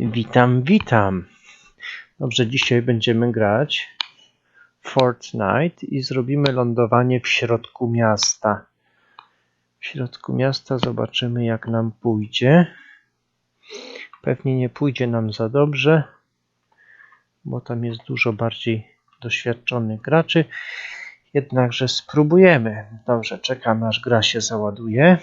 Witam, witam. Dobrze, dzisiaj będziemy grać Fortnite i zrobimy lądowanie w środku miasta. W środku miasta zobaczymy, jak nam pójdzie. Pewnie nie pójdzie nam za dobrze, bo tam jest dużo bardziej doświadczonych graczy. Jednakże spróbujemy. Dobrze, czekam aż gra się załaduje.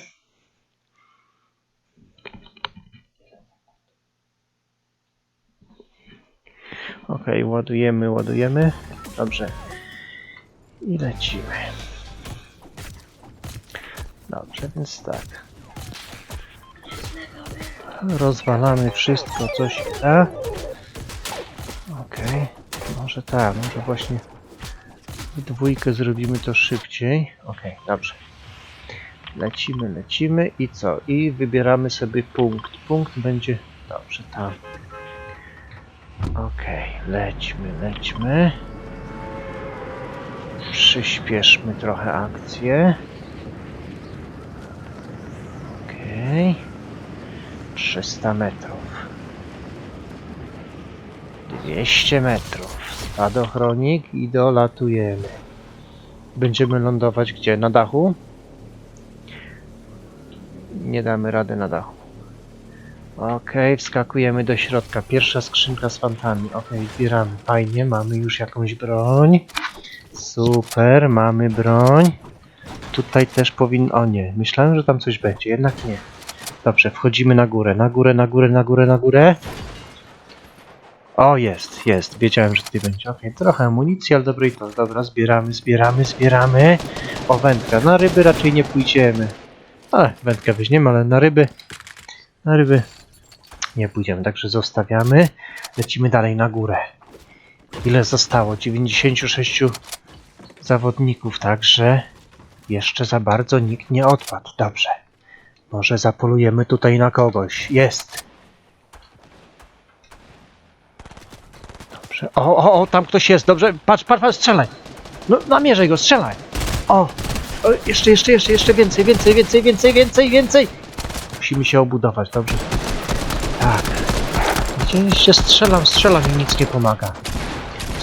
Ok, ładujemy, ładujemy. Dobrze. I lecimy. Dobrze, więc tak. Rozwalamy wszystko, co się da. Ok, może tak, może właśnie dwójkę zrobimy to szybciej. Ok, dobrze. Lecimy, lecimy i co? I wybieramy sobie punkt. Punkt będzie, dobrze, tam. Okej, lećmy, lećmy. Przyspieszmy trochę akcję. Okej. 300 metrów. 200 metrów. Spadochronik i dolatujemy. Będziemy lądować gdzie? Na dachu? Nie damy rady na dachu. Okej, wskakujemy do środka. Pierwsza skrzynka z fantami. Okej, zbieramy. Fajnie, mamy już jakąś broń. Super, mamy broń. Tutaj też powinno... O nie, myślałem, że tam coś będzie, jednak nie. Dobrze, wchodzimy na górę, na górę, na górę, na górę, na górę. O, jest, jest. Wiedziałem, że tutaj będzie. Okej, trochę amunicji, ale dobrej to. Dobra, zbieramy, zbieramy, zbieramy. O, wędka. Na ryby raczej nie pójdziemy. Ale wędkę weźmiemy, ale na ryby... Na ryby nie pójdziemy, także zostawiamy. Lecimy dalej na górę. Ile zostało? 96 zawodników, także jeszcze za bardzo nikt nie odpadł. Dobrze. Może zapolujemy tutaj na kogoś. Jest. Dobrze. O, o, o, tam ktoś jest. Dobrze. Patrz, patrz, patrz, strzelaj. No, namierzaj go, strzelaj. O, o, jeszcze, jeszcze, jeszcze, jeszcze więcej, więcej, więcej, więcej, więcej, więcej. Musimy się obudować, dobrze? Się strzelam, strzelam i nic nie pomaga.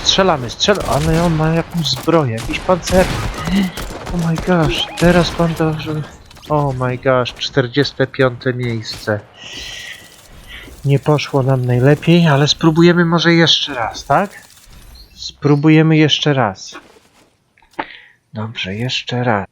Strzelamy, strzelam, ale on ma jakąś zbroję, jakiś pancerny. Oh my gosh, teraz pan dobrze... Oh my gosh, 45 miejsce. Nie poszło nam najlepiej, ale spróbujemy może jeszcze raz, tak? Spróbujemy jeszcze raz. Dobrze, jeszcze raz.